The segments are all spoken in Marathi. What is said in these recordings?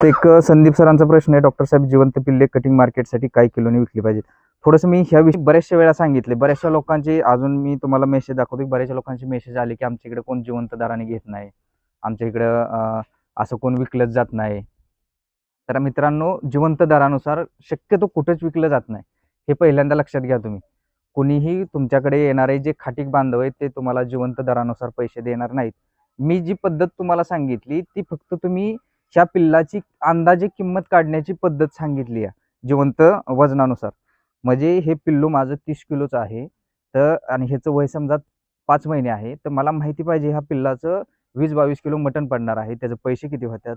एक संदीप सरांचा प्रश्न आहे डॉक्टर साहेब जिवंत पिल्ले कटिंग मार्केटसाठी काय किलोने विकली पाहिजे थोडंसं मी ह्या विषयी बऱ्याचशा वेळा सांगितले बऱ्याचशा लोकांचे अजून मी तुम्हाला मेसेज दाखवतो बऱ्याचशा लोकांचे मेसेज आले की आमच्या इकडे कोण जिवंत दराने घेत नाही. आमच्या इकडं असं कोण विकलंच जात नाही. तर मित्रांनो जिवंत दरानुसार शक्यतो कुठंच विकलं जात नाही. हे पहिल्यांदा लक्षात घ्या तुम्ही. कुणीही तुमच्याकडे येणारे जे खाटीक बांधव आहेत ते तुम्हाला जिवंत दरानुसार पैसे देणार नाहीत. मी जी पद्धत तुम्हाला सांगितली ती फक्त तुम्ही ह्या पिल्लाची अंदाजे किंमत काढण्याची पद्धत सांगितली आहे. जिवंत वजनानुसार. म्हणजे हे पिल्लू माझं तीस किलोचं आहे. तर आणि ह्याचं वय समजा पाच महिने आहे. तर मला माहिती पाहिजे ह्या पिल्लाचं वीस बावीस किलो मटण पडणार आहे. त्याचे पैसे किती होतात?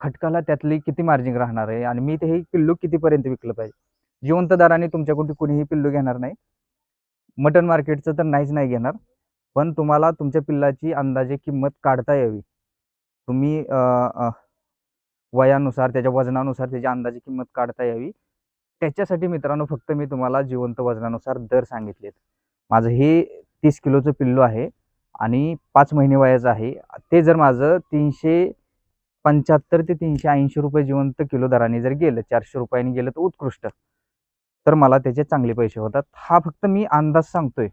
खटकाला त्यातली किती मार्जिन राहणार आहे? आणि मी ते हे पिल्लू कितीपर्यंत विकलं पाहिजे? जिवंत दराने तुमच्याकडून कुणीही पिल्लू घेणार नाही. मटन मार्केटचं तर नाहीच नाही घेणार. पण तुम्हाला तुमच्या पिल्लाची अंदाजे किंमत काढता यावी. तुम्ही वयानुसार त्याच्या वजनानुसार त्याची अंदाजे किंमत काढता यावी. त्याच्यासाठी मित्रांनो फक्त मी तुम्हाला जिवंत वजनानुसार दर सांगितलेत. माझं हे तीस किलोचं पिल्लू आहे आणि पाच महिने वयाचं आहे. ते जर माझं तीनशे पंच्याहत्तर ते तीनशे ऐंशी रुपये जिवंत किलो दराने जर गेलं चारशे रुपयाने गेलं तर उत्कृष्ट. तर मला त्याचे चांगले पैसे होतात. हा फक्त मी अंदाज सांगतोय.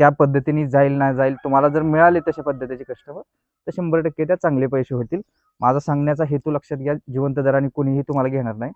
त्या पद्धतीने जाईल ना जाईल तुम्हाला जर मिळाले तशा पद्धतीचे कस्टमर तर शंभर टक्के त्या चांगले पैसे होतील. माझा सांगण्याचा हेतू लक्षात घ्या जिवंत दराने कोणीही तुम्हाला घेणार नाही.